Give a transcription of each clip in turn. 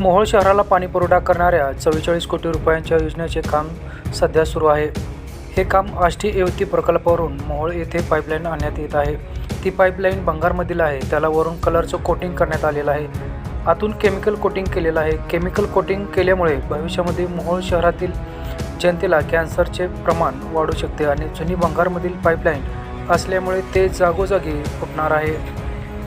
मोहोळ शहराला पाणी पुरवठा करणाऱ्या चव्वेचाळीस कोटी रुपयांच्या योजनेचे काम सध्या सुरू आहे. हे काम आष्टी एवती प्रकल्पावरून मोहोळ येथे पाईपलाईन आणण्यात येत आहे. ती पाईपलाईन बंगारमधील आहे. त्याला वरून कलरचं कोटिंग करण्यात आलेलं आहे. आतून केमिकल कोटिंग केलेलं आहे. केमिकल कोटिंग केल्यामुळे भविष्यामध्ये मोहोळ शहरातील जनतेला कॅन्सरचे प्रमाण वाढू शकते आणि जुनी बंगारमधील पाईपलाईन असल्यामुळे ते जागोजागी फुटणार आहे.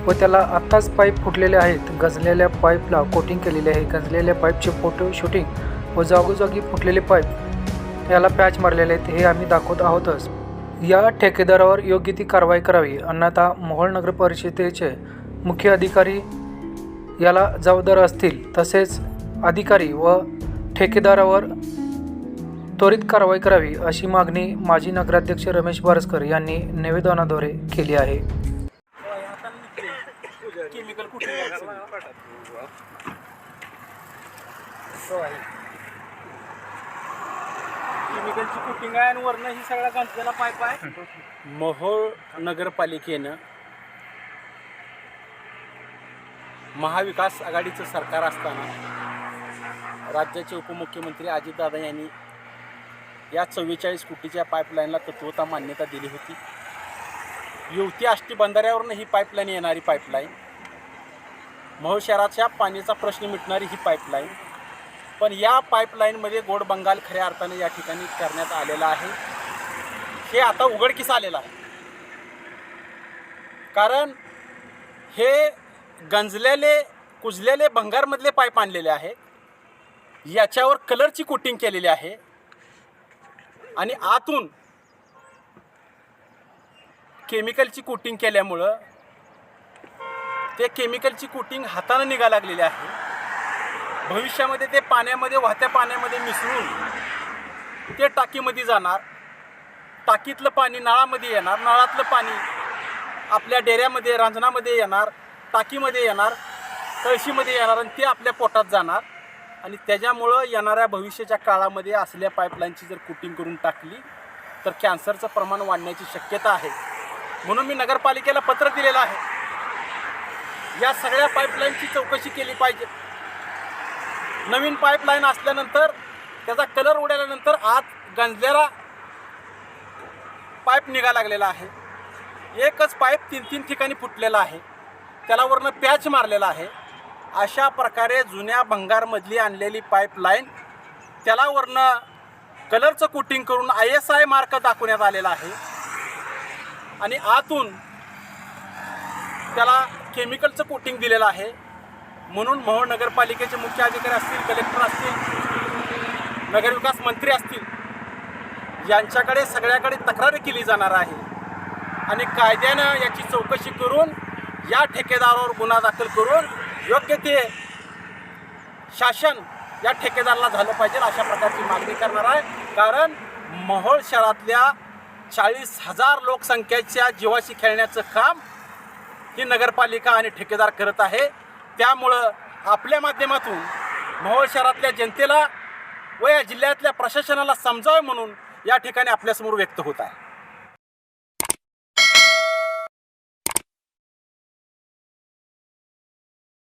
व त्याला आत्ताच पाईप फुटलेले आहेत. गजलेल्या पाईपला कोटिंग केलेले आहे. गजलेल्या पाईपचे फोटो शूटिंग व जागोजागी फुटलेले पाईप याला पॅच मारलेले आहेत. हे आम्ही दाखवत आहोतच. या ठेकेदारावर योग्य ती कारवाई करावी. अन्यथा मोहोळ नगर परिषदेचे मुख्य अधिकारी याला जबाबदार असतील. तसेच अधिकारी व ठेकेदारावर त्वरित कारवाई करावी अशी मागणी माजी नगराध्यक्ष रमेश बारसकर यांनी निवेदनाद्वारे केली आहे. केमिकल कुठे केमिकलची कुटिंग आहे आणि वरनं ही सगळा गंजलेला पाईप आहे. मोहोळ नगरपालिकेनं महाविकास आघाडीचं सरकार असताना राज्याचे उपमुख्यमंत्री अजितदादा यांनी या चव्वेचाळीस कोटीच्या पाईपलाईनला तत्वता मान्यता दिली होती. युवती आष्टी बंधाऱ्यावरून ही पाईपलाईन येणारी पाईपलाईन मोहोळ शहराच्या पाण्याचा प्रश्न मिटणारी ही पाईपलाईन पण या पाईपलाईनमध्ये गोड बंगाल खऱ्या अर्थाने या ठिकाणी करण्यात आलेला आहे. हे आता उघडकीस आलेलं आहे. कारण हे गंजलेले कुजलेले भंगारमधले पाईप आणलेले आहे. याच्यावर कलरची कोटिंग केलेली आहे. आणि आतून केमिकलची कोटिंग केल्यामुळं ते केमिकलची कोटिंग हातानं निघा लागलेली आहे. भविष्यामध्ये ते पाण्यामध्ये वाहत्या पाण्यामध्ये मिसळून ते टाकीमध्ये जाणार. टाकीतलं पाणी नळामध्ये येणार. नळातलं पाणी आपल्या डेऱ्यामध्ये रांजणामध्ये येणार. टाकीमध्ये येणार. कळशीमध्ये येणार आणि ते आपल्या पोटात जाणार. आणि त्याच्यामुळं येणाऱ्या भविष्याच्या काळामध्ये असल्या पाईपलाईनची जर कुटिंग करून टाकली तर कॅन्सरचं प्रमाण वाढण्याची शक्यता आहे. म्हणून मी नगरपालिकेला पत्र दिलेलं आहे. या सगळ्या पाईपलाईनची चौकशी केली पाहिजे. नवीन पाईपलाईन असल्यानंतर त्याचा कलर उडाल्यानंतर आत गंजलेला पाईप निघा लागलेला आहे. एकच पाईप तीन तीन ठिकाणी फुटलेला आहे. त्याला वरनं पॅच मारलेला आहे. अशा प्रकारे जुन्या भंगारमधली आणलेली पाईपलाईन त्याला वरनं कलरचं कोटिंग करून आय एस आय मार्क दाखवण्यात आलेला आहे. आणि आतून त्याला केमिकलचं कोटिंग दिलेलं आहे. म्हणून मोहोळ नगरपालिकेचे मुख्य अधिकारी असतील कलेक्टर असतील नगरविकास मंत्री असतील यांच्याकडे सगळ्याकडे तक्रार केली जाणार आहे. आणि कायद्यानं याची चौकशी करून या ठेकेदारावर गुन्हा दाखल करून योग्य ते शासन या ठेकेदाराला झालं पाहिजे अशा प्रकारची मागणी करणार आहे. कारण मोहोळ शहरातल्या चाळीस हजार लोकसंख्येच्या जीवाशी खेळण्याचं काम ही नगरपालिका आणि ठेकेदार करत आहे. त्यामुळं आपल्या माध्यमातून मोहोळ शहरातल्या जनतेला व या जिल्ह्यातल्या प्रशासनाला समजावे म्हणून या ठिकाणी आपल्यासमोर व्यक्त होत आहे.